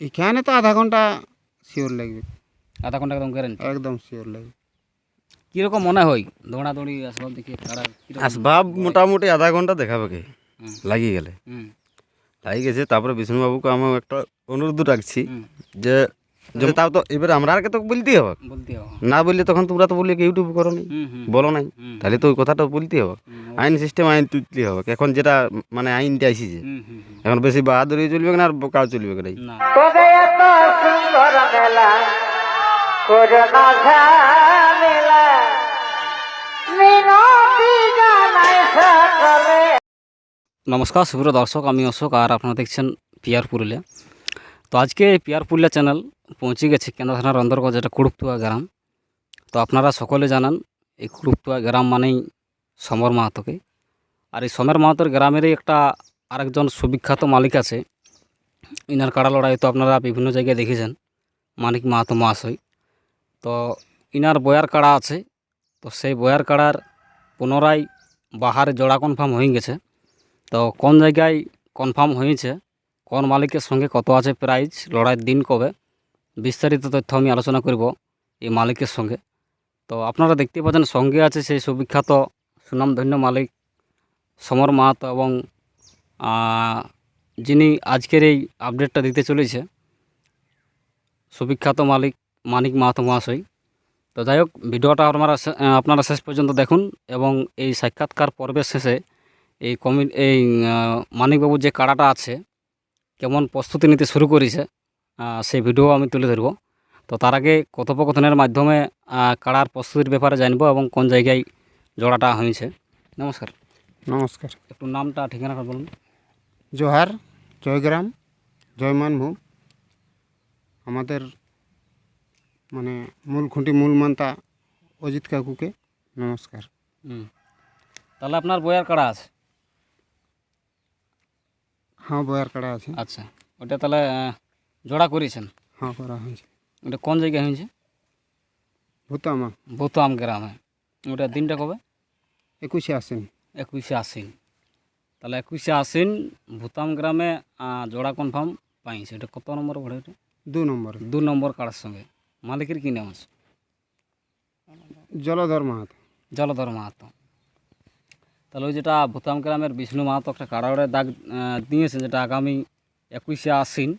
এখানে তো আধা ঘণ্টা শিওর লাগবে। আধা ঘণ্টা একদম গ্যারেন্টি একদম শিওর লাগবে। কীরকম মনে হয়? দৌড়াদৌড়ি আসবাব দেখি আসবাব মোটামুটি আধা ঘণ্টা দেখাবে কি? লাগিয়ে গেলে। লাগিয়ে গেছে তারপরে বিষ্ণুবাবুকে আমি একটা অনুরোধ রাখছি যে তাও তো এবারে আমরা আর তো বলতেই হবে। বলতে হবে। না বললে তখন তোমরা তো বললে কি ইউটিউব করো নি হুম হুম। বলো নাই? তাহলে তো ওই কথাটা বলতেই হবে। আইন সিস্টেম আইন তুলতে হবে। এখন যেটা মানে আইনটা আসিছে। এখন বেশি বাহাদুরি চলবে না আর বোকাও চলবে নমস্কার সুপ্রিয় দর্শক আমি অশোক আর আপনারা দেখছেন পিয়ার পুরুলিয়া। তো আজকে পিয়ার পুরুলিয়া চ্যানেল পৌঁছে গেছে কেন্দ্র থানার অন্তর্গত যেটা কুড়ুকটুয়া গ্রাম। তো আপনারা সকলে জানান, এই কুড়ুকটুয়া গ্রাম মানেই সমর মাহাতোকে। আর এই সমর মাহাতোর গ্রামেরই একটা আরেকজন সুবিখ্যাত মালিক আছে। ইনার কাড়া লড়াই তো আপনারা বিভিন্ন জায়গায় দেখেছেন, মানিক মাহাতো মহাশয়। তো ইনার বয়ার কাড়া আছে, তো সেই বয়ার কাড়ার পুনরায় বাহারে জোড়া কনফার্ম হয়ে গেছে। তো কোন জায়গায় কনফার্ম হয়েছে, কোন মালিকের সঙ্গে কত আছে প্রাইজ, লড়াইয়ের দিন কবে বিস্তারিত তথ্য আমি আলোচনা করব এই মালিকের সঙ্গে। তো আপনারা দেখতে পাচ্ছেন সঙ্গে আছে সেই সুবিখ্যাত সুনামধন্য মালিক সমর মাহাতো এবং যিনি আজকের এই আপডেটটা দিতে চলেছে, সুবিখ্যাত মালিক মানিক মাহাতো মহাশয়। তো যাই হোক, ভিডিওটা আপনারা আপনারা শেষ পর্যন্ত দেখুন এবং এই সাক্ষাৎকার পর্বের শেষে এই কমি, এই মানিকবাবুর যে কাড়াটা আছে, কেমন প্রস্তুতি নিতে শুরু করেছে সেই ভিডিও আমি তুলে ধরব। তো তার আগে কথোপকথনের মাধ্যমে কাড়ার প্রস্তুতির ব্যাপারে জানব এবং কোন জায়গায় জোড়াটা হয়েছে। নমস্কার। নমস্কার। একটু নামটা ঠিকানাটা বলুন। জোহার জয়গ্রাম জয়মানভূম। আমাদের মানে মূল খুঁটি মূল মান্তা অজিত কাকুকে। নমস্কার। হুম। তাহলে আপনার বইয়ার কাড়া আছে? হ্যাঁ বয়ার কাড়া আছে। আচ্ছা। ওটা তাহলে জোড়া করেছেন? হ্যাঁ করা হয়েছে। ওটা কোন জায়গায় হয়েছে? ভূতামা ভূতাম গ্রামে। ওটা দিনটা কবে? একুশে আসেন একুশে আশ্বিন। তাহলে একুশে আশ্বিন ভূতাম গ্রামে জোড়া কনফার্ম পাইছে। এটা কত নম্বর ঘরে এটা? দু নম্বরে। দু নম্বর কাড়ার সঙ্গে। মালিকের কী নাম আছে? জলধর মাহাতো। জলধর মাহাতো। তাহলে ওই যেটা ভূতাম গ্রামের বিষ্ণু মাহাতো একটা কাড়া লড়াই দাগ দিয়েছে যেটা আগামী একুশে আশ্বিন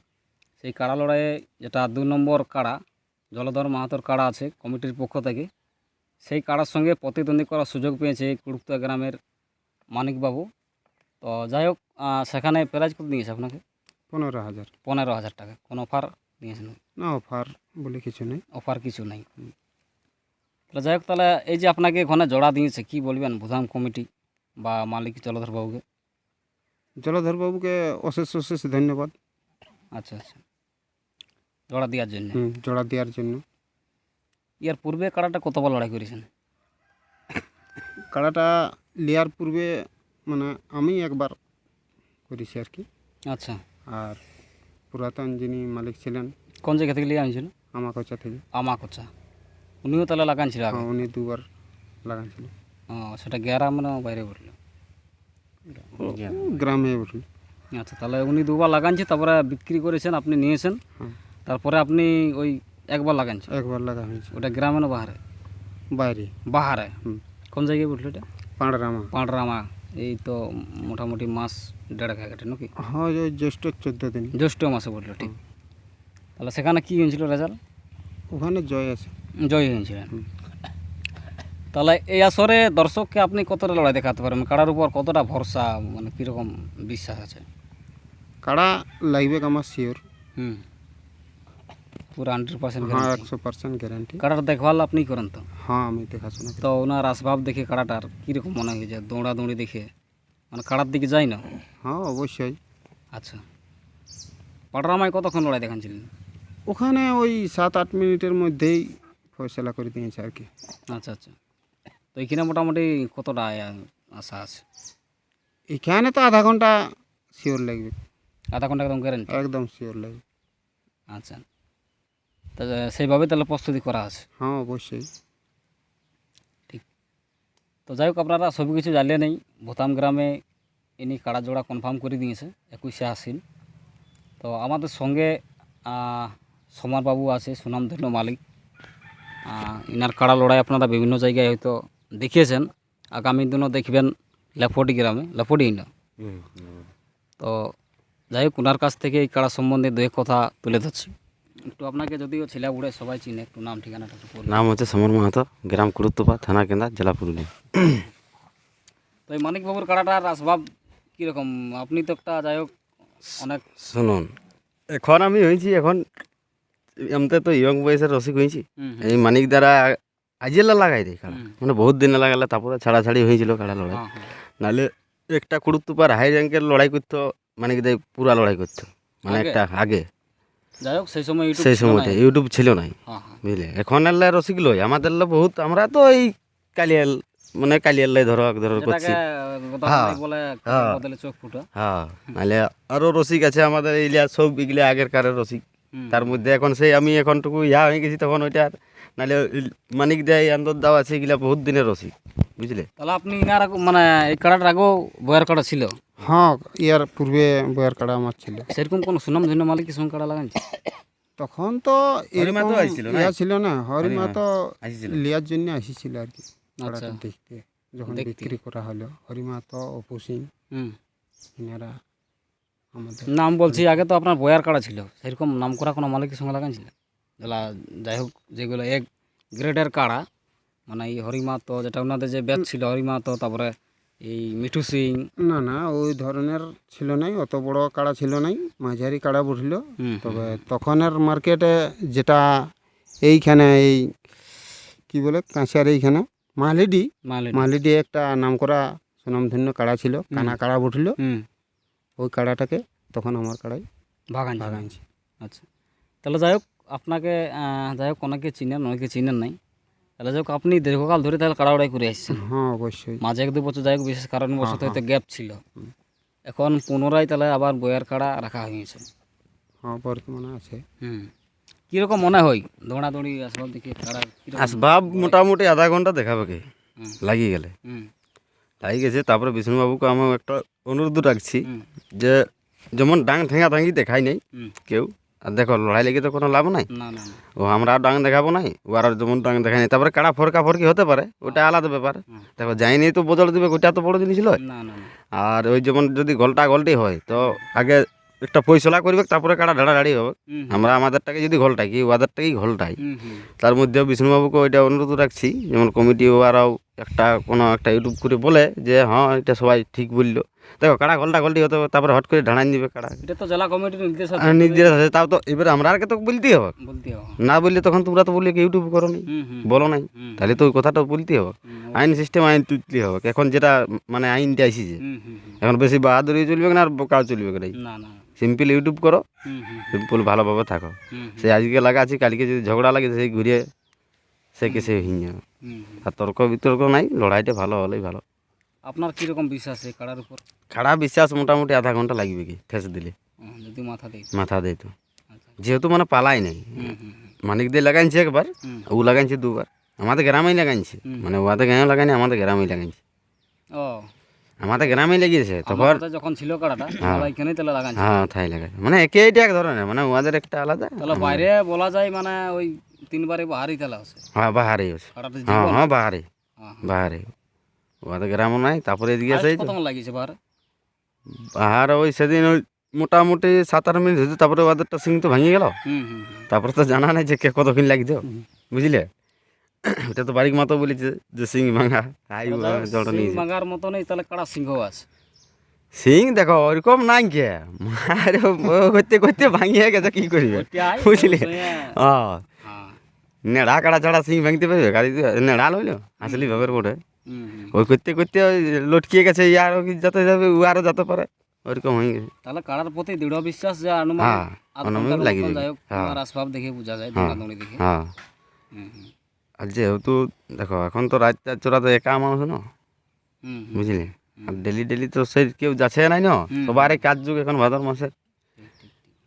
সেই কাড়া লড়াইয়ে যেটা দু নম্বর কাড়া জলধর মাহাতোর কাড়া আছে কমিটির পক্ষ থেকে সেই কাড়ার সঙ্গে প্রতিদ্বন্দ্বী করার সুযোগ পেয়েছে এই কুড়ুক্তুয়া গ্রামের মানিকবাবু। তো যাই হোক সেখানে প্রাইজ কত দিয়েছে আপনাকে? পনেরো হাজার। পনেরো হাজার টাকা। কোনো অফার দিয়েছেন? না অফার বলে কিছু নেই। অফার কিছু নাই। তাহলে যাই হোক তাহলে এই যে আপনাকে ওখানে জোড়া দিয়েছে কি বলবেন ভূতাম কমিটি বা মালিক জলধর বাবুকে জলধর বাবুকে অশেষ অশেষ ধন্যবাদ। আচ্ছা আচ্ছা। জোড়া দেওয়ার জন্য? হুম, জোড়া দেওয়ার জন্য। ইয়ার পূর্বে কাড়াটা কতবার লড়াই করেছেন? কাড়াটা নেওয়ার পূর্বে মানে আমি একবার করেছি আর কি। আচ্ছা। আর পুরাতন যিনি মালিক ছিলেন কোন জায়গা থেকে লিয়ে আনছিল? আমাকচা থেকে। আমাকোচা। উনিও তাহলে লাগানছিল আগে? হ্যাঁ, উনি দুবার লাগাইছিল ও সেটা গ্যারাম মানে বাইরে বলল। গ্রামে উঠল আচ্ছা তাহলে উনি দুবার লাগানছে তারপরে বিক্রি করেছেন আপনি নিয়েছেন। তারপরে আপনি ওই একবার লাগানছেন? একবার লাগা হয়েছে। ওটা গ্রামে না বাহারে? বাইরে। বাহারে? কোন জায়গায় বলল এটা? পাঁড়রামা। পাঁড়রামা। এই তো মোটামুটি মাস দেড় ঘাটে নাকি? হ্যাঁ ওই জ্যৈষ্ঠ চোদ্দ দিন। জ্যৈষ্ঠ মাসে বলল ঠিক। তাহলে সেখানে কী হয়েছিল রেজাল্ট ওখানে জয় আছে। জয় হয়েছিলেন তাহলে এই আসরে দর্শককে আপনি কতটা লড়াই দেখাতে পারবেন? কারার উপর কতটা ভরসা মানে কীরকম বিশ্বাস আছে? কাড়া লাগবে আমার শিওর হুম। পুরো হান্ড্রেড পার্সেন্ট হ্যাঁ একশো পার্সেন্ট গ্যারান্টি কাড়ার দেখভাল আপনি করেন তো? হ্যাঁ আমি দেখাশোনা তো ওনার আসবাব দেখে কাড়াটার কীরকম মনে হয়েছে দৌড়াদৌড়ি দেখে? মানে কাড়ার দিকে যাই না? হ্যাঁ অবশ্যই। আচ্ছা। পাটরামায় কতক্ষণ লড়াই দেখাচ্ছিলেন ওখানে ওই সাত আট মিনিটের মধ্যেই ফয়সলা করে দিয়েছে আর কি। আচ্ছা আচ্ছা। তো এখানে মোটামুটি কতটা আশা আছে? এখানে তো আধা ঘণ্টা শিওর লাগবে। আধা ঘণ্টা একদম গ্যারেন্টি একদম শিওর লাগবে আচ্ছা। তা সেইভাবে তাহলে প্রস্তুতি করা আছে? হ্যাঁ অবশ্যই। তো যাই হোক আপনারা সব কিছু জানলে নেই ভোতাম গ্রামে ইনি কাড়া জোড়া কনফার্ম করে দিয়েছে একুশে আশ্বিন। তো আমাদের সঙ্গে আহ, সমারবাবু আছে সুনামধন্য মালিক। আহ, ইনার কাড়া লড়াই আপনারা বিভিন্ন জায়গায় হয়তো দেখিয়েছেন। আগামী দিনও দেখবেন লেফটি গ্রামে লেফটি না তো যাই হোক ওনার কাছ থেকে এই কাড়া সম্বন্ধে দু কথা তুলে ধরছি। একটু আপনাকে যদিও ছেলে উড়ে সবাই চিনে একটু নাম ঠিকানাটা নাম হচ্ছে সমর মাহাতো গ্রাম কুরুত্তপা থানা কেন্দা জেলা পুরুলিয়া। তো এই মানিকবাবুর কাড়াটার আসবাব কীরকম? আপনি তো একটা যাই হোক অনেক শুনুন এখন আমি হয়েছি এখন এমতে তো ইয়ং বয়সের রসিক হয়েছি এই মানিক দ্বারা আজিলা লাগাই রে কাড়া। মানে বহুত দিনে লাগালে তারপরে ছাড়াছাড়ি হয়েছিল কাড়া লড়াই। হ্যাঁ, হ্যাঁ। নাহলে একটা কুরুত্তপার হাই র্যাঙ্কের লড়াই করতো মানিক দেয় পুরা লড়াই করতো। মানে একটা আগে। যাই হোক সেই সময় সেই সময়টা ইউটিউব ছিল নাই হ্যাঁ হ্যাঁ। বুঝলে? এখন এলে রসিক লই আমাদের লো বহুত আমরা তো এই কালিয়াল মানে কালিয়াল লাই ধরো ধরো করছি। হ্যাঁ, বলে হ্যাঁ। নাহলে আরও রসিক আছে আমাদের এইলিয়া সব এগুলো আগের কারের রসিক। তার মধ্যে এখন সেই আমি এখনটুকু ইয়া হয়ে গেছি তখন ওইটা নাহলে মানিক দেয় আন্দর দাও আছে এগুলা বহুত দিনের রসিক বুঝলে? তাহলে আপনি মানে এই কাড়াটার আগেও বয়ার কাড়া ছিল? হ্যাঁ ইয়ার পূর্বে বয়ার কাড়া আমার ছিল সেরকম কোনো সুনাম ধন্য মালিকের সঙ্গে কাড়া লাগাইছে তখন তো হরিমা তো এরকম আইছিল না? ইয়া ছিল না হরিমা তো লিয়ার জন্য আসিছিল আর কি কাড়াটা আচ্ছা দেখতে যখন। বিক্রি করা হলো হরিমা তো অপু সিং হুম এনারা আমাদের নাম বলছি আগে তো আপনার বয়ার কাড়া ছিল সেরকম নাম করা কোনো মালিকের সঙ্গে লাগাইছিল যেগুলা যাই হোক যেগুলো এক গ্রেডের কাড়া মানে এই হরিমা তো যেটা ওনাদের যে ব্যাচ ছিল হরিমা তো তারপরে এই মিঠু সিং? না না ওই ধরনের ছিল নাই অত বড় কাড়া ছিল নাই মাঝারি কাড়া বুঝল হুম তবে তখনের মার্কেটে যেটা এইখানে এই কি বলে কাঁচার এইখানে মালিডি। মালিডি। একটা নাম করা সুনামধন্য কাড়া ছিল কানা কাড়া বুঝল হুম। ওই কাড়াটাকে তখন আমার কাড়াই বাগান। বাগাইছি আচ্ছা। তাহলে যাই হোক আপনাকে যাই হোক অনেকে চিনেন অনেকে চিনেন নাই। তাহলে যাই হোক আপনি দীর্ঘকাল ধরে তাহলে কাড়াউড়াই করে আসছেন। হ্যাঁ অবশ্যই। মাঝে এক দু বছর যাই হোক বিশেষ কারণবশত হ্যাঁ, হয়তো গ্যাপ ছিল। এখন পুনরায় তাহলে আবার বইয়ের কাড়া রাখা হয়েছে। হ্যাঁ বর্তমানে আছে। হুম। কীরকম মনে হয়? দৌড়াদৌড়ি আসবাব দেখি কাড়া আসবাব মোটামুটি আধা ঘণ্টা দেখাবে কি? লাগিয়ে গেলে। হুম। লাগি গেছে তারপরে বিষ্ণুবাবুকে আমি একটা অনুরোধ রাখছি যে যেমন ডাং ঠেঙা ঠাঙ্গি দেখাই নাই কেউ আর দেখো লড়াই লেগে তো কোনো লাভ নাই। ও আমরা আর ডাং দেখাবো নাই ও আর যেমন ডাং দেখাই নাই। তারপরে কাড়া ফরকা ফরকি হতে পারে ওটা আলাদা ব্যাপার। হুম। দেখো যাইনি তো বদল দিবে ওটা তো বড় জিনিস নয় আর ওই যেমন যদি গলটা গলটি হয় তো আগে একটা পয়সলা করবে তারপরে কাড়া ঢাড়াঢাড়ি হবে। আমরা আমাদেরটাকে যদি ঘোলটাই কি ওদেরটাকেই ঘোলটাই তার মধ্যে বিষ্ণুবাবুকে ওইটা অনুরোধ রাখছি যেমন কমিটি ওরাও একটা কোনো একটা ইউটিউব করে বলে যে হ্যাঁ এটা সবাই ঠিক বলল। দেখো কাড়া ঘোলটা ঘোলটি হতে তারপরে হট করে ঢাড়ান দিবে কাড়া। এটা তো জেলা কমিটির নির্দেশ আছে। নির্দেশ আছে তাও তো এবার আমরা আর তো বলতেই হবে। বলতে হবে। না বললে তখন তোমরা তো বললে ইউটিউব করো নি বলো নাই। তাহলে তো ওই কথাটা বলতেই হবে। আইন সিস্টেম আইন তুলতেই হবে। এখন যেটা মানে আইনটা আসিছে। এখন বেশি বাহাদুরি চলবে না আর বোকাও চলবে না। না সিম্পল ইউটিউব করো সিম্পল ভালোভাবে থাকো। সে আজকে লাগা আছে কালকে যদি ঝগড়া লাগে সেই ঘুরিয়ে সে কে সে হিং যাবে। আর তর্ক বিতর্ক নাই লড়াইটা ভালো হলেই ভালো। আপনার কীরকম বিশ্বাস এই কাড়ার উপর? খাড়া বিশ্বাস মোটামুটি আধা ঘণ্টা লাগবে কি ঠেস দিলে। হুম, যদি মাথা দিই মাথা দেয় তো। আচ্ছা যেহেতু মানে পালাই নাই। হুম হুম হুম, মানিক দিয়ে লাগাইছে একবার হুম। ও লাগাইছে দুবার। আমাদের গ্রামেই লাগাইছে। হুম। মানে ওদের গাঁয়ে লাগাইনি আমাদের গ্রামেই লাগাইছে। ও। আমাদের গ্রামেই লেগেছে আমার কথা যখন ছিল কাড়াটা আমরা এখানেই তাহলে লাগাচ্ছি হ্যাঁ লাগাইছে। মানে একইটা এক ধরনের মানে ওদের একটা আলাদা। তাহলে বাইরে বলা যায় মানে ওই তিনবারে বাহারি তাহলে আছে। হ্যাঁ বাহারে আছে। কাড়াটা হ্যাঁ হ্যাঁ বাহারে। হ্যাঁ, হ্যাঁ। বাহারে। ওদের গ্রামও নাই তারপরে এদিকে আছে হাইস্ট কত লাগিয়েছে বাহারে বাহার ওই সেদিন ওই মোটামুটি সাত আট মিনিট হয়েছে তারপরে ওদেরটা সিং তো ভেঙে গেল। তারপরে তো জানা নাই যে কে কতক্ষণ লাগছে। বুঝলে? ওটা তো বাড়ির মাতো বলেছে যে সিং ভাঙা আই জলটা সেই নিয়েছে। মতো নেই তাহলে কাড়া সিংহ আছে? সিং দেখো ওরকম নাই কে। ও করতে করতে ভাঙিয়ে গেছে কি করবে? বুঝলি? ও। হ্যাঁ। নেড়া কাড়া ছাড়া সিং ভাঙতে পারবে? গাড়ি নেড়া লইলো? আসলি হুম। হুম ওই করতে করতে ওই লটকিয়ে গেছে আরও কি যাবে ও আরও যেতে পারে ওরকম হয়ে গেছে তাহলে কাড়ার প্রতি দৃঢ় বিশ্বাস যে অনুমান অনুমান লাগি যাবে। আসবাব দেখে বোঝা যায় হ্যাঁ। দৌড়াদৌড়ি দেখে হ্যাঁ আর যেহেতু দেখো এখন তো রাত চোরা তো একা মানুষ না। বুঝলি আর ডেলি ডেলি তো সেই কেউ যাচ্ছে নাই না হুম। সবার এই কাজ যুগ এখন ভাদর মাসের।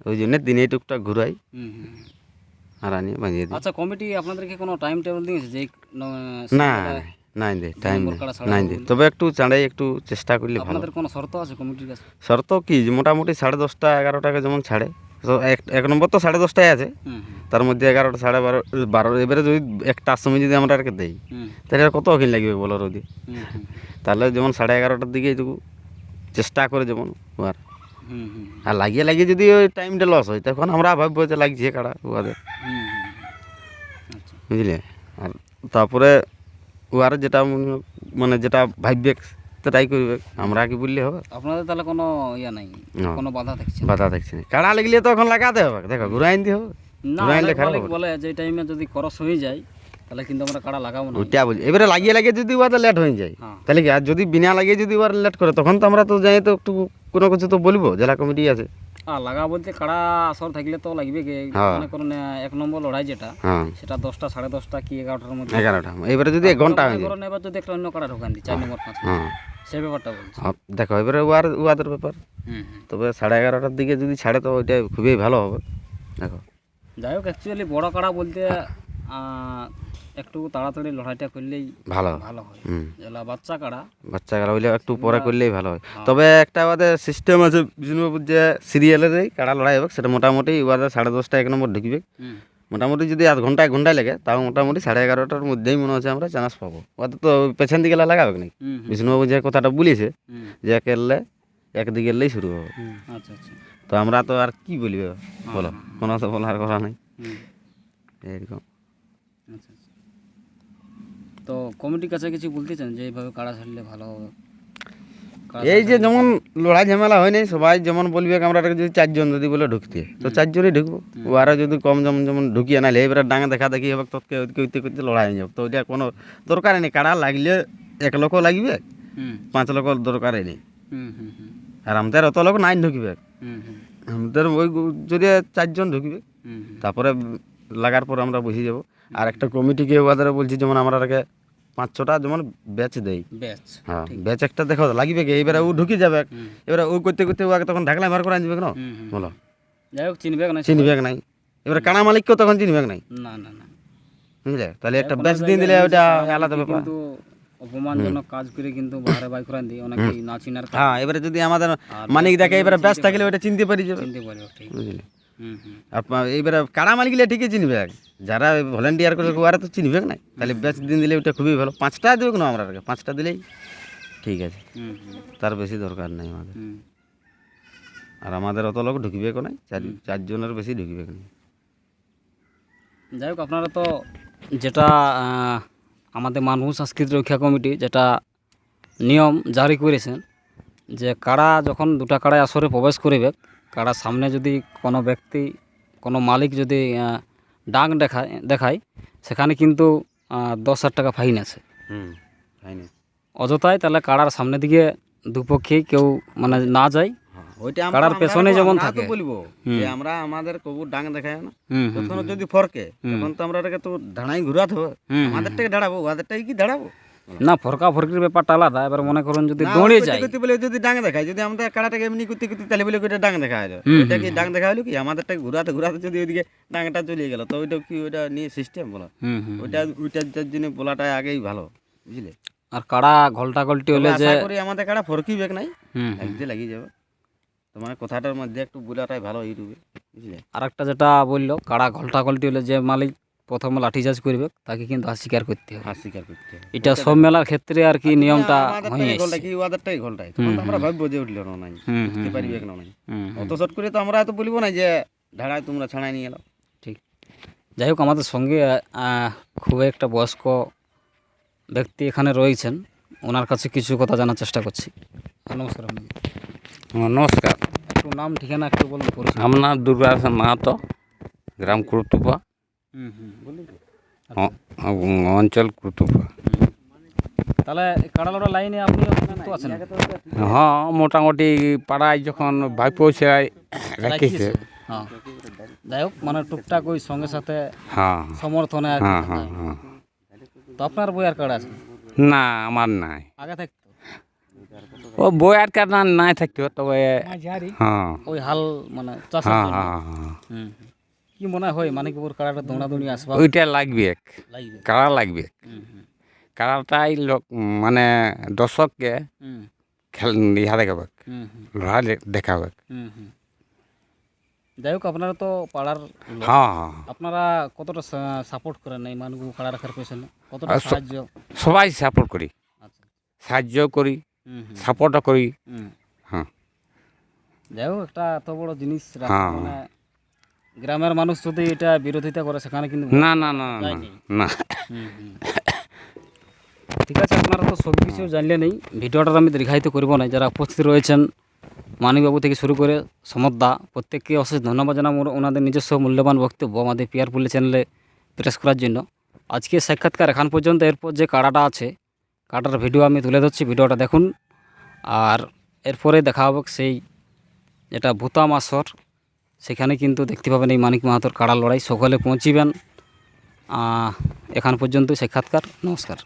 ওই জন্য দিনে টুকটাক ঘুরাই। আর আনিয়ে বাঁধিয়ে দিই আচ্ছা কমিটি আপনাদেরকে কোনো টাইম টেবিল দিয়েছে যে না নাই দে টাইম নাই দে। তবে একটু চাঁড়াই একটু চেষ্টা করলে ভালো। আপনাদের কোনো শর্ত আছে কমিটির কাছে? শর্ত কি? মোটামুটি সাড়ে দশটা এগারোটাকে যেমন ছাড়ে। তো এক নম্বর তো সাড়ে দশটায় আছে। তার মধ্যে এগারোটা সাড়ে বারো বারো এবারে যদি একটার সময় যদি আমরা আর কি দেই তাহলে আর কত অখিল লাগবে বলো রোদি? তাহলে যেমন সাড়ে এগারোটার দিকে এইটুকু চেষ্টা করে যেমন আর। আর লাগিয়ে লাগিয়ে যদি ওই টাইমটা লস হয় তখন আমরা ভাববো যে লাগছে কাড়া উহাদের আচ্ছা। বুঝলে? আর তারপরে উহার যেটা মানে যেটা ভাববে সেটাই করবে। আমরা কি বললে হবে? আপনাদের তাহলে কোনো ইয়া নাই কোনো বাধা থাকছে বাধা দেখছি না। কাড়া লাগলে তো এখন লাগাতে হবে। দেখো ঘুরাই আনতে হবে। না বলে যে টাইমে যদি খরচ হয়ে যায় তাহলে কিন্তু আমরা কাড়া লাগাবো না। ওইটা বলছি এবারে লাগিয়ে লাগিয়ে যদি উহাদের লেট হয়ে যায় হ্যাঁ। তাহলে কি? আর যদি বিনা লাগিয়ে যদি ওরা লেট করে তখন তো আমরা তো যাই তো একটু কোনো কিছু তো বলব। জেলা কমিটি আছে। লাগা বলতে কাড়া আসর থাকলে তো লাগবে কি হ্যাঁ। মনে করুন এক নম্বর লড়াই যেটা হ্যাঁ। সেটা দশটা সাড়ে দশটা কি এগারোটার মধ্যে। এগারোটা। এবারে যদি এক ঘণ্টা হয়ে যায় এবার যদি একটা অন্য কাড়া ঢোকান দিই চার নম্বর পাঁচ নম্বর, হ্যাঁ। সেই ব্যাপারটা বলছি। দেখো এবারে উহার উহাদের ব্যাপার। তবে সাড়ে এগারোটার দিকে যদি ছাড়ে তো ওইটা খুবই ভালো হবে। দেখো। যাই হোক অ্যাকচুয়ালি বড় কাড়া বলতে একটু তাড়াতাড়ি লড়াইটা করলেই ভালো। ভালো হয়। যেটা বাচ্চা কাড়া। বাচ্চা কাড়া হইলে একটু পরে করলেই ভালো হয়। তবে একটা আমাদের সিস্টেম আছে বিষ্ণুবাবুর যে সিরিয়ালের কাড়া লড়াই হবে সেটা মোটামুটি ওদের সাড়ে দশটা এক নম্বর ঢুকবে। মোটামুটি যদি আধ ঘণ্টা এক ঘন্টায় লাগে তাও মোটামুটি সাড়ে এগারোটার মধ্যেই মনে হচ্ছে আমরা চান্স পাবো। ওদের তো পেছন দিকে লাগাবে নাকি? বিষ্ণুবাবু যে কথাটা বলেছে যে একেলে একদিকে এলেই শুরু হবে। আচ্ছা আচ্ছা। তো আমরা তো আর কি বলবে? বলো কোনো তো বলার কথা নেই। এরকম তো কমিটির কাছে কিছু বলতে চান যে এইভাবে কাড়া ছাড়লে ভালো হবে? এই যে যেমন লড়াই ঝামেলা হয় নাই সবাই যেমন বলবে আমরা যদি চারজন যদি বলে ঢুকতে তো চারজনই ঢুকবো। ও ওরা যদি কম যেমন যেমন ঢুকিয়ে নাইলে এবারে ডাঙা দেখা দেখি হবে তৎকে ওইদিকে করতে লড়াই হয়ে যাবে। তো ওইটা কোনো দরকার নেই। কাড়া লাগলে এক লোক লাগবে পাঁচ লোক দরকার নেই। আর আমাদের অত লোক নাই ঢুকবে। আমাদের ওই যদি চারজন ঢুকবে তারপরে লাগার পর আমরা বুঝে যাব। আর একটা কমিটিকে ওদের বলছি যেমন আমরা আগে পাঁচ ছটা যেমন ব্যাচ দেই। ব্যাচ হ্যাঁ ব্যাচ একটা দেখো লাগবে কি? এবারে ও ঢুকে যাবে। এবারে ও করতে করতে ও আগে তখন ঢাকলাই মার করে আনবে কেন? বলো। যাই হোক চিনবে না চিনবে নাই? এবারে কানা মালিককেও তখন চিনবে নাই? না না না। বুঝলে? তাহলে একটা ব্যাচ দিয়ে দিলে ওটা আলাদা ব্যাপার। কিন্তু অপমানজনক কাজ করে কিন্তু বাইরে বাই করান দিই অনেকেই না চিনার হ্যাঁ এবারে যদি আমাদের মালিক দেখে এবারে ব্যাচ থাকলে ওটা চিনতে পারি যাবে চিনতে পারি বুঝলে? আপনার এইবারে কাড়া মালিকলে ঠিকই চিনবে? যারা ভলেন্টিয়ার করে ওরা তো চিনবে না। তাহলে ব্যাচ দিন দিলে ওটা খুবই ভালো। পাঁচটা দেবে না আমরা আগে পাঁচটা দিলেই ঠিক আছে। তার বেশি দরকার নেই আমাদের। আর আমাদের অত লোক ঢুকবে নাই চার চারজনের বেশি ঢুকবে নাই যাই হোক, আপনারা তো যেটা আমাদের মানভূম সংস্কৃতি রক্ষা কমিটি যেটা নিয়ম জারি করেছেন, যে কাড়া যখন দুটা কাড়ায় আসরে প্রবেশ করিবে কাড়ার সামনে যদি কোনো ব্যক্তি কোনো মালিক যদি ডাক দেখায় দেখায় সেখানে কিন্তু দশ হাজার টাকা ফাইন আছে। হুম অযথায় তাহলে কাড়ার সামনে দিকে দুপক্ষেই কেউ মানে না যায়। ওইটা আমরা- কাড়ার পেছনে যেমন থাকে। বলব যে আমরা আমাদের কবুর ডাং দেখায় না। তখন যদি ফরকে তখন তো আমরা তো ধাড়াই ঘুরাতে হবে। আমাদেরটাকে দাঁড়াবো ওদেরটাকে কি দাঁড়াবো? না ফরকা ফরকির ব্যাপারটা আলাদা এবার মনে করুন যদি দৌড়ে যায় করতে বলে যদি ডাং দেখায় যদি আমরা কাড়াটাকে এমনি করতে করতে তাহলে বলে ওইটা ডাং দেখা হলো? ওইটা কি ডাং দেখা হলো কি? আমাদেরটাকে ঘুরাতে ঘুরাতে যদি ওইদিকে ডাংটা চলে গেল তো ওইটা কি ওইটা নিয়ে সিস্টেম বলো? ওইটা ওইটার জন্য বলাটাই আগেই ভালো বুঝলে? আর কাড়া ঘলটা গলটি হলে যে আশা করি আমাদের কাড়া ফরকি বেগ নাই হুম একদিন লাগিয়ে যাবে। তোমার কথাটার মধ্যে একটু বলাটাই ভালো ইউটিউবে বুঝলে? আর একটা যেটা বলল কাড়া ঘলটা গলটি হলে যে মালিক প্রথমে লাঠিচার্জ করবে তাকে কিন্তু অস্বীকার করতে হবে। হাত স্বীকার করতে হবে। এটা সব মেলার ক্ষেত্রে আর কি নিয়মটা হয়ে ঘোলটা কি ওদেরটাই ঘোলটাই। আমরা ভাববো যে উঠল না নাই। বুঝতে হুম পারবি না নাই? অত শর্ট করে তো আমরা তো বলব না যে ঢাড়ায় তোমরা ছাড়াই নিয়ে এলো। ঠিক। যাই হোক আমাদের সঙ্গে খুব একটা বয়স্ক ব্যক্তি এখানে রয়েছেন। ওনার কাছে কিছু কথা জানার চেষ্টা করছি। নমস্কার আপনাকে নমস্কার। একটু নাম ঠিকানা একটু বলুন আমার নাম দুর্গা মাহাতো গ্রাম কুরুতুপা অঞ্চল কুরুতুপা তাহলে কাড়ালোড়া লাইনে আপনি যুক্ত আছেন। হ্যাঁ মোটামুটি পাড়ায় যখন ভাই পৌঁছায় রাখিছে হ্যাঁ। যাই হোক মানে টুকটাক ওই সঙ্গে সাথে হ্যাঁ। সমর্থনে আর কি। হ্যাঁ হ্যাঁ। হ্যাঁ তো আপনার বই আর কার্ড আছে? না আমার নাই। আগে থাকতো? ও বই আর কার না নাই থাকতো তবে হ্যাঁ। ওই হাল মানে হ্যাঁ হ্যাঁ হ্যাঁ। হুম। কি মনে হয় মানিকপুর কাড়াটা দৌড়াদৌড়ি আসবা? ওইটা লাগবে কাড়া লাগবে। কাড়াটাই লোক মানে দর্শককে খেল ইহা দেখাবে হুম হুম। দেখাবে হুম হুম। যাই হোক আপনারা তো পাড়ার হ্যাঁ হ্যাঁ। আপনারা কতটা সাপোর্ট করেন এই মানুষগুলো কাড়া রাখার পেছনে? কতটা সাহায্য? সবাই সাপোর্ট করি। আচ্ছা। সাহায্য করি সাপোর্টও করি। হ্যাঁ। যাই হোক একটা এত বড় জিনিস রাখা হ্যাঁ। মানে গ্রামের মানুষ যদি এটা বিরোধিতা করে সেখানে কিন্তু না না না না। ঠিক আছে আপনারা তো সব কিছু জানলে নেই। ভিডিওটা আমি দীর্ঘায়িত করব না। যারা উপস্থিত রয়েছেন মানিকবাবু থেকে শুরু করে সমদ্দা প্রত্যেককে অশেষ ধন্যবাদ জানাম ওনাদের নিজস্ব মূল্যবান বক্তব্য আমাদের পিয়ার পুল্লি চ্যানেলে প্রেস করার জন্য। আজকে সাক্ষাৎকার এখন পর্যন্ত। এরপর যে কাড়াটা আছে কাটার ভিডিও আমি তুলে ধরছি। ভিডিওটা দেখুন। আর এরপরে দেখা হবে সেই যেটা ভূতাম আসর। সেখানে কিন্তু দেখতে পাবেন এই মানিক মাহাতোর কাড়া লড়াই। সকলে পৌঁছিবেন। এখান পর্যন্ত সাক্ষাৎকার। নমস্কার।